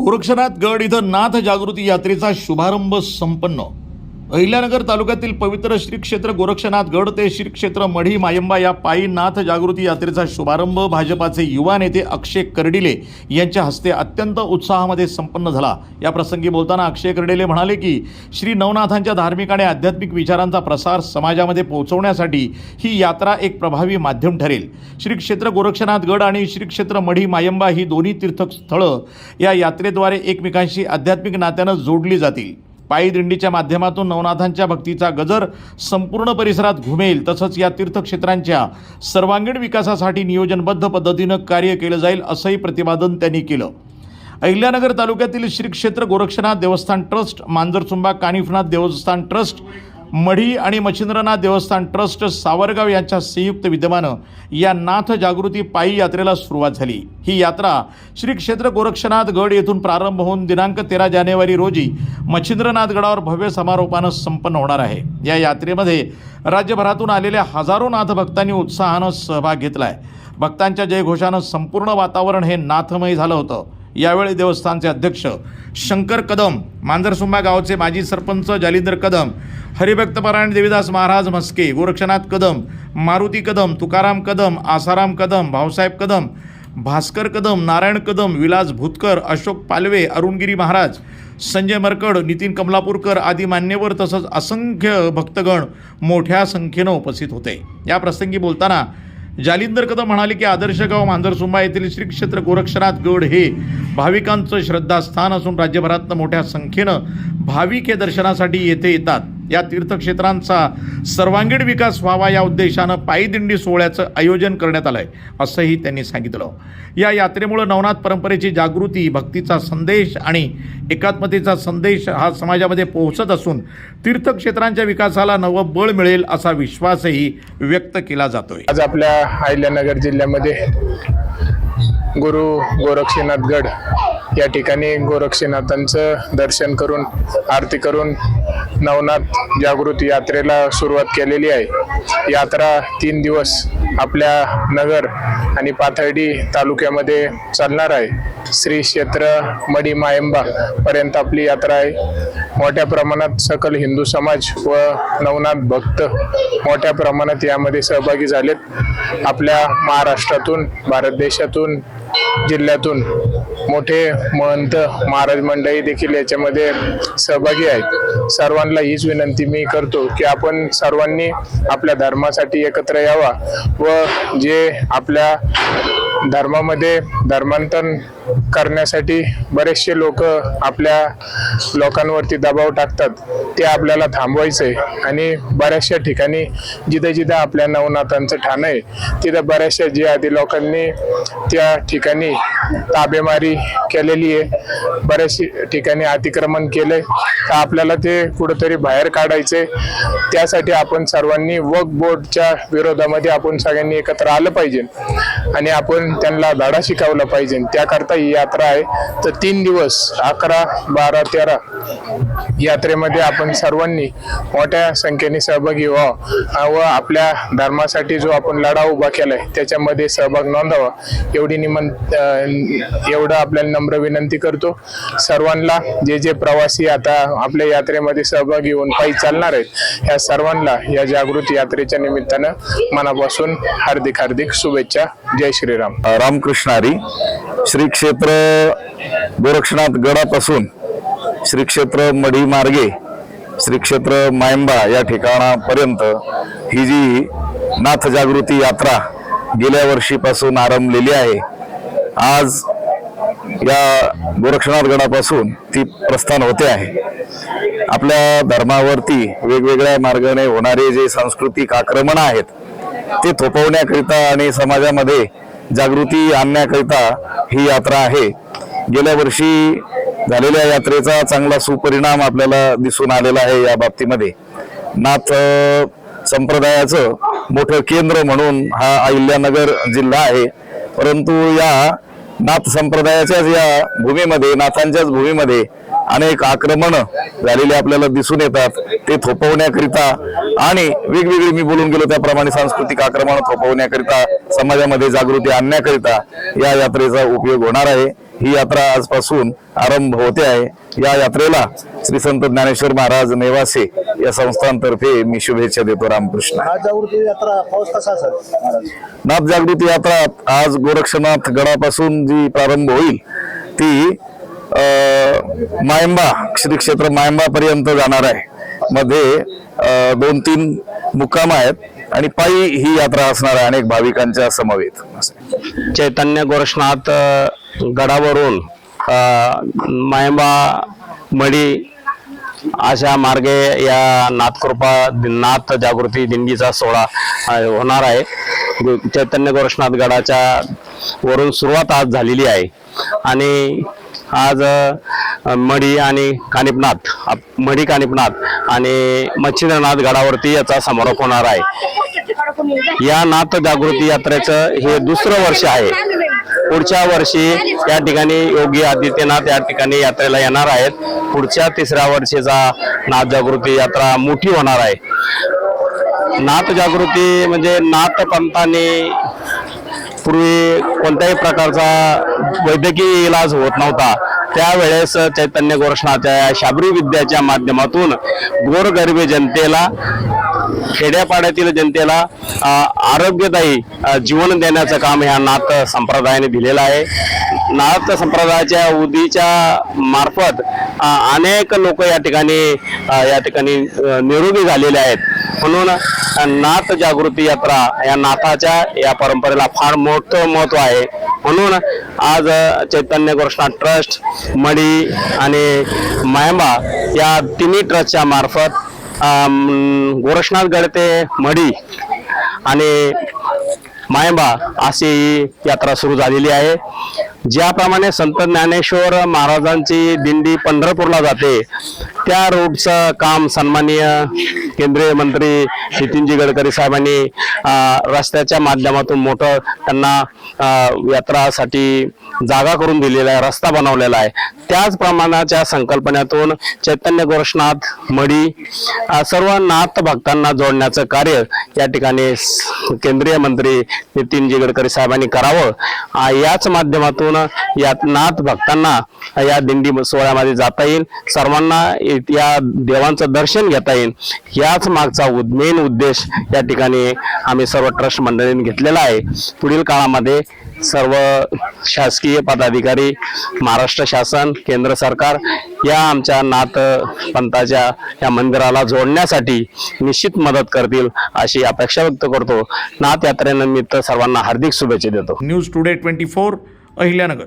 गोरक्षनाथ गड इथं नाथ जागृती यात्रेचा शुभारंभ संपन्न. अहिल्यानगर तालुक्यातील पवित्र श्री क्षेत्र गोरक्षनाथ गड ते श्री क्षेत्र मढी मायंबा या पायी नाथ जागृती यात्रेचा शुभारंभ भाजपाचे युवा नेते अक्षय कर्डिले यांच्या हस्ते अत्यंत उत्साहामध्ये संपन्न झाला. या प्रसंगी बोलताना अक्षय कर्डिले म्हणाले की श्री नवनाथांच्या धार्मिक आणि आध्यात्मिक विचारांचा प्रसार समाजामध्ये पोहोचवण्यासाठी ही यात्रा एक प्रभावी माध्यम ठरेल. श्री क्षेत्र गोरक्षनाथ गड आणि श्री क्षेत्र मढी मायंबा ही दोन्ही तीर्थस्थळं या यात्रेद्वारे एकमेकांशी आध्यात्मिक नात्यानं जोडली जातील. पायी दिंडीच्या माध्यमातून नवनाथांच्या भक्तीचा गजर संपूर्ण परिसरात घुमेल. तसंच या तीर्थक्षेत्रांच्या सर्वांगीण विकासासाठी नियोजनबद्ध पद्धतीनं कार्य केलं जाईल असंही प्रतिपादन त्यांनी केलं. अहिल्यानगर तालुक्यातील श्री क्षेत्र गोरक्षनाथ देवस्थान ट्रस्ट मांजरसुंबा कानिफनाथ देवस्थान ट्रस्ट मढी आणि मच्छिंद्रनाथ देवस्थान ट्रस्ट सावरगाव यांच्या संयुक्त विद्यमानं या नाथ जागृती पायी यात्रेला सुरुवात झाली. ही यात्रा श्री क्षेत्र गोरक्षनाथ गड येथून प्रारंभ होऊन दिनांक तेरा जानेवारी रोजी मच्छिंद्रनाथ गडावर भव्य समारोपानं संपन्न होणार आहे. या यात्रेमध्ये राज्यभरातून आलेल्या हजारो नाथ भक्तांनी उत्साहानं सहभाग घेतलाय. भक्तांच्या जयघोषानं संपूर्ण वातावरण हे नाथमय झालं होतं. यावेळी देवस्थानचे अध्यक्ष शंकर कदम मांजरसुंबा गावचे माजी सरपंच जालिंदर कदम हरिभक्तपरायण देवीदास महाराज म्हस्के गोरक्षनाथ कदम मारुती कदम तुकाराम कदम आसाराम कदम भाऊसाहेब कदम भास्कर कदम नारायण कदम विलास भूतकर अशोक पालवे अरुणगिरी महाराज संजय मरकड नितीन कमलापूरकर आदी मान्यवर तसंच असंख्य भक्तगण मोठ्या संख्येनं उपस्थित होते. या प्रसंगी बोलताना जालिंदर कदम म्हणाले की आदर्श गाव मांजरसुंबा येथील श्री क्षेत्र गोरक्षनाथ गड हे भाविकांचं श्रद्धास्थान असून राज्यभरातनं मोठ्या संख्येनं भाविक हे दर्शनासाठी येथे येतात. या तीर्थक्षेत्रांचा सर्वांगीण विकास व्हावा या उद्देशानं पायीदिंडी सोहळ्याचं आयोजन करण्यात आलंय असंही त्यांनी सांगितलं. या यात्रेमुळे नवनाथ परंपरेची जागृती भक्तीचा संदेश आणि एकात्मतेचा संदेश हा समाजामध्ये पोहोचत असून तीर्थक्षेत्रांच्या विकासाला नवं बळ मिळेल असा विश्वासही व्यक्त केला जातोय. आज आपल्या अहिल्यानगर जिल्ह्यामध्ये गुरु गोरक्षनाथ गड या ठिकाणी गोरक्षनाथांचं दर्शन करून आरती करून नवनाथ जागृत यात्रेला सुरुवात केलेली आहे. यात्रा तीन दिवस आपल्या नगर आणि पाथर्डी तालुक्यामध्ये चालणार आहे. श्री क्षेत्र मडी मायंबा पर्यंत आपली यात्रा आहे. मोठ्या प्रमाणात सकल हिंदू समाज व नवनाथ भक्त मोठ्या प्रमाणात यामध्ये सहभागी झालेत. आपल्या महाराष्ट्रातून भारत देशातून जिल्ह्यातून मोठे महंत महाराज मंडळी देखील याच्यामध्ये सहभागी आहेत. सर्वांना हीच विनंती मी करतो की आपण सर्वांनी आपल्या धर्मासाठी एकत्र यावा व जे आपल्या धर्मामध्ये धर्मांतरण करण्यासाठी बरेचसे लोक आपल्या लोकांवरती दबाव टाकतात. ते आपल्याला थांबवायचं आहे आणि बऱ्याचशा ठिकाणी जिथे जिथे आपल्या नवनाथांचं ठाणं आहे तिथं बऱ्याचशा जे आधी लोकांनी त्या ठिकाणी ताबेमारी केलेली आहे. बऱ्याचशा ठिकाणी अतिक्रमण केलंय. तर आपल्याला ते कुठंतरी बाहेर काढायचे त्यासाठी आपण सर्वांनी वक बोर्डच्या विरोधामध्ये आपण सगळ्यांनी एकत्र आलं पाहिजे. आणि आपण त्यांना धडा शिकवला पाहिजे. त्याकरता ही यात्रा आहे. तर तीन दिवस अकरा बारा तेरा यात्रेमध्ये आपण सर्वांनी मोठ्या संख्येने सहभागी व्हावा. व आपल्या धर्मासाठी जो आपण लढा उभा केलाय त्याच्यामध्ये सहभाग नोंदावा. एवढी निमं एवढं आपल्याला नम्र विनंती करतो. सर्वांना जे जे प्रवासी आता आपल्या यात्रेमध्ये सहभागी होऊन पायी चालणार आहेत ह्या सर्वांना या जागृत यात्रेच्या निमित्तानं मनापासून हार्दिक हार्दिक शुभेच्छा. जय श्रीराम. रामकृष्णारी श्री क्षेत्र गोरक्षनाथ गडापासून श्री क्षेत्र मढी मार्गे श्री क्षेत्र मायंबा या ठिकाणापर्यंत ही जी नाथ जागृती यात्रा गेल्या वर्षीपासून आरंभलेली आहे आज या गोरक्षनाथ गडापासून ती प्रस्थान होते आहे. आपल्या धर्मावरती वेगवेगळ्या मार्गाने होणारे जे सांस्कृतिक आक्रमण आहेत ते थोपवण्याकरिता आणि समाजामध्ये जागृती आणण्याकरिता ही यात्रा आहे. गेल्या वर्षी झालेल्या यात्रेचा चांगला सुपरिणाम आपल्याला दिसून आलेला आहे या बाबतीमध्ये. नाथ संप्रदायाचं मोठं केंद्र म्हणून हा अहिल्यानगर जिल्हा आहे. परंतु या नाथ संप्रदायाच्याच या भूमीमध्ये नाथांच्याच भूमीमध्ये अनेक आक्रमण झालेले आपल्याला दिसून येतात. ते थोपवण्याकरिता आणि वेगवेगळी मी बोलून गेलो त्याप्रमाणे सांस्कृतिक आक्रमण थोपवण्याकरिता समाजामध्ये जागृती आणण्याकरिता या यात्रेचा उपयोग होणार आहे. ही यात्रा आजपासून आरंभ होते आहे. या यात्रेला श्री संत ज्ञानेश्वर महाराज नेवासे या संस्थांतर्फे मी शुभेच्छा देतो रामकृष्ण. नाथ जागृती यात्रा आज गोरक्षनाथ गडापासून जी प्रारंभ होईल ती मायंबा श्री क्षेत्र जाणार आहे. मध्ये दोन तीन मुक्काम आहेत आणि पायी ही यात्रा असणार आहे अनेक भाविकांच्या समवेत. चैतन्य गोरक्षनाथ गडावरून मायंबा मडी अशा मार्गे या नाथकृपा नाथ जागृती दिंडीचा सोहळा होणार आहे. चैतन्य गोरक्षनाथ गडाच्या वरून सुरुवात आज झालेली आहे. आणि आज मढी आणि कानिपनाथ आप- कानिपनाथ आणि मच्छिंद्रनाथ गडावरती याचा समारोप होणार आहे. या नाथ जागृती यात्रेचं हे दुसरं वर्ष आहे. पुढच्या वर्षी या ठिकाणी योगी आदित्यनाथ या ठिकाणी यात्रेला येणार आहेत. पुढच्या तिसऱ्या वर्षीचा नाथ जागृती यात्रा मोठी होणार आहे. नाथ जागृती म्हणजे नाथ पंथाने पूर्वी कोणत्याही प्रकारचा वैद्यकीय इलाज होत नव्हता. त्यावेळेस चैतन्य घोषणाच्या शाबरी विद्याच्या माध्यमातून गोरगरिबी जनतेला खेड्यापाड्यातील जनतेला आरोग्यदायी जीवन देण्याचं काम ह्या नाथ संप्रदायाने दिलेलं आहे. नाथ संप्रदायाच्या उदीच्या मार्फत अनेक लोक या ठिकाणी या ठिकाणी निरोगी झालेले आहेत. म्हणून नाथ जागृती यात्रा या नाथाच्या या परंपरेला फार मोठं महत्त्व आहे. म्हणून आज चैतन्य कृष्णा ट्रस्ट मडी आणि मायंबा या तिन्ही ट्रस्टच्या मार्फत गोरक्षनाथ गड ते मडी आणि मायंबा अशी ही यात्रा सुरू झालेली आहे. ज्याप्रमाणे संत ज्ञानेश्वर महाराजांची दिंडी पंढरपूरला जाते त्या रोडचं काम सन्माननीय केंद्रीय मंत्री नितीनजी गडकरी साहेबांनी रस्त्याच्या माध्यमातून मोठं त्यांना यात्रासाठी जागा करून दिलेला आहे रस्ता बनवलेला आहे. त्याच प्रमाणाच्या संकल्पनेतून चैतन्य गोरक्षनाथ मडी सर्व नाथ भक्तांना जोडण्याचं कार्य या ठिकाणी स- केंद्रीय मंत्री नितीनजी गडकरी साहेबांनी करावं. याच माध्यमातून या नाथ भक्तांना या दिंडी सोहळ्यामध्ये जाता येईल. सर्वांना या देवांचं दर्शन घेता येईल. याच मागचा मेन उद्देश या ठिकाणी आम्ही सर्व ट्रस्ट मंडळीने घेतलेला आहे. पुढील काळामध्ये सर्व शासकीय पदाधिकारी महाराष्ट्र शासन केंद्र सरकार या आमच्या नाथ पंथाच्या या मंदिराला जोडण्यासाठी निश्चित मदत करतील अशी अपेक्षा व्यक्त करतो. नाथ यात्रेनिमित्त सर्वांना हार्दिक शुभेच्छा देतो. News today twenty four Ahilyanagar.